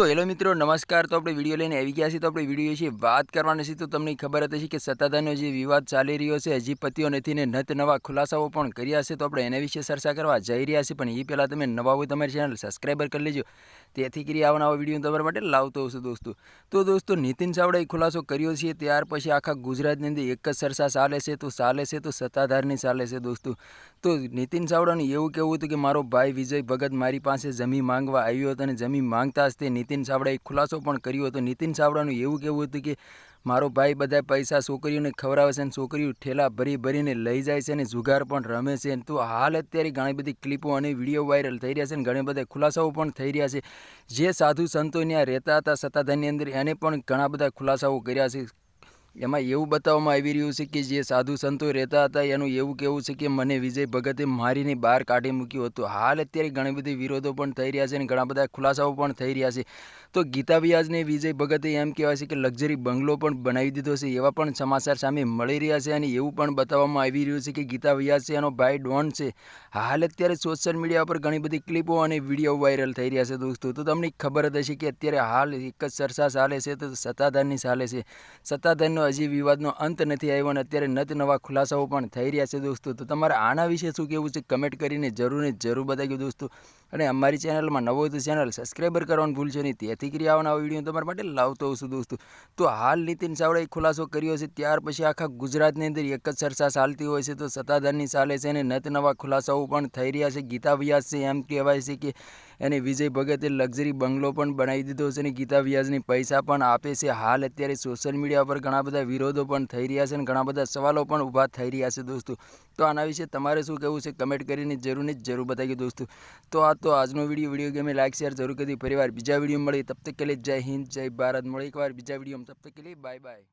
તો હેલો મિત્રો, નમસ્કાર. તો આપણે વીડિયો લઈને આવી ગયા છીએ. તો આપણે વીડિયો છે વાત કરવાની છે. તો તમને ખબર હતી કે સત્તાધારનો જે વિવાદ ચાલી રહ્યો છે, હજી પત્યો નથી ને નત નવા ખુલાસાઓ પણ કર્યા છે. તો આપણે એના વિશે ચર્ચા કરવા જઈ રહ્યા છીએ. પણ એ પહેલાં તમે નવા હોય તમારી ચેનલ સબસ્ક્રાઈબર કરી લેજો. તેથી કરી આવા નવા વીડિયો તમારા માટે લાવતો હશું દોસ્તો. તો દોસ્તો, નીતિન ચાવડાએ ખુલાસો કર્યો છે. ત્યાર પછી આખા ગુજરાતની અંદર એક જ ચર્ચા ચાલે છે. તો ચાલે છે, તો સત્તાધારની ચાલે છે દોસ્તો. તો નીતિન ચાવડાનું એવું કહેવું હતું કે, મારો ભાઈ વિજય ભગત મારી પાસે જમીન માંગવા આવ્યો હતો અને જમીન માંગતા જ તે નીતિન ચાવડાએ ખુલાસો પણ કર્યો હતો. નીતિન ચાવડાનું એવું કહેવું હતું કે, મારો ભાઈ બધા પૈસા છોકરીઓને ખવડાવે છે અને છોકરીઓ ઠેલા ભરી ભરીને લઈ જાય છે અને જુગાર પણ રમે છે. તો હાલ અત્યારે ઘણી બધી ક્લિપો અને વીડિયો વાયરલ થઈ રહ્યા છે અને ઘણા બધા ખુલાસાઓ પણ થઈ રહ્યા છે. જે સાધુ સંતો ત્યાં રહેતા હતા સત્તાધારની અંદર, એને પણ ઘણા બધા ખુલાસાઓ કર્યા છે. એમાં એવું બતાવવામાં આવી રહ્યું છે કે જે સાધુ સંતો રહેતા હતા, એનું એવું કહેવું છે કે મને વિજય ભગતે મારીને બહાર કાઢી મૂક્યું હતું. હાલ અત્યારે ઘણી બધી વિરોધો પણ થઈ રહ્યા છે અને ઘણા બધા ખુલાસાઓ પણ થઈ રહ્યા છે. તો ગીતા વ્યાજને વિજય ભગતે એમ કહેવાય છે કે લક્ઝરી બંગલો પણ બનાવી દીધો છે, એવા પણ સમાચાર સામે મળી રહ્યા છે અને એવું પણ બતાવવામાં આવી રહ્યું છે કે ગીતા વ્યાજ છે, એનો ભાઈ ડોન છે. હાલ અત્યારે સોશિયલ મીડિયા પર ઘણી બધી ક્લિપો અને વીડિયો વાયરલ થઈ રહ્યા છે દોસ્તો. તો તમને ખબર જ હશે કે અત્યારે હાલ એક જ ચર્ચા ચાલે છે તો સત્તાધારની ચાલે છે. સત્તાધારનો હજી વિવાદનો અંત નથી આવ્યો અને અત્યારે નત નવા ખુલાસાઓ પણ થઈ રહ્યા છે દોસ્તો. તો તમારે આના વિશે શું કહેવું છે? કમેન્ટ કરીને જરૂર ને જરૂર બતાવ્યું દોસ્તો. અને અમારી ચેનલમાં નવો તો ચેનલ સબસ્ક્રાઈબર કરવાનું ભૂલશો નહીં. તેથી કરી આવવાના વીડિયો તમારા માટે લાવતો હોઉં છું દોસ્તો. તો હાલ નીતિન ચાવડાએ ખુલાસો કર્યો છે, ત્યાર પછી આખા ગુજરાતની અંદર એક જ ચર્ચા ચાલતી હોય છે. તો સત્તાધારની ચાલે છે અને નત નવા ખુલાસાઓ પણ થઈ રહ્યા છે. ગીતા વ્યાસ છે, એમ કહેવાય છે કે એને વિજય ભગતે લક્ઝરી બંગલો પણ બનાવી દીધો છે અને ગીતા વ્યાજની પૈસા પણ આપે છે. હાલ અત્યારે સોશિયલ મીડિયા પર ઘણા બધા વિરોધો પણ થઈ રહ્યા છે અને ઘણા બધા સવાલો પણ ઊભા થઈ રહ્યા છે દોસ્તો. તો આના વિશે તમારે શું કહેવું છે? કમેન્ટ કરીને જરૂર ને જરૂર બતાવી દોસ્તો. તો આ તો આજનો વીડિયો વીડિયો ગમે લાઈક શેર જરૂર કરી. પરિવાર બીજા વીડિયો મળે તબ તક કે લે, જય હિન્દ, જય ભારત. મળે એકવાર બીજા વીડિયો તબ તક કે લે બાય બાય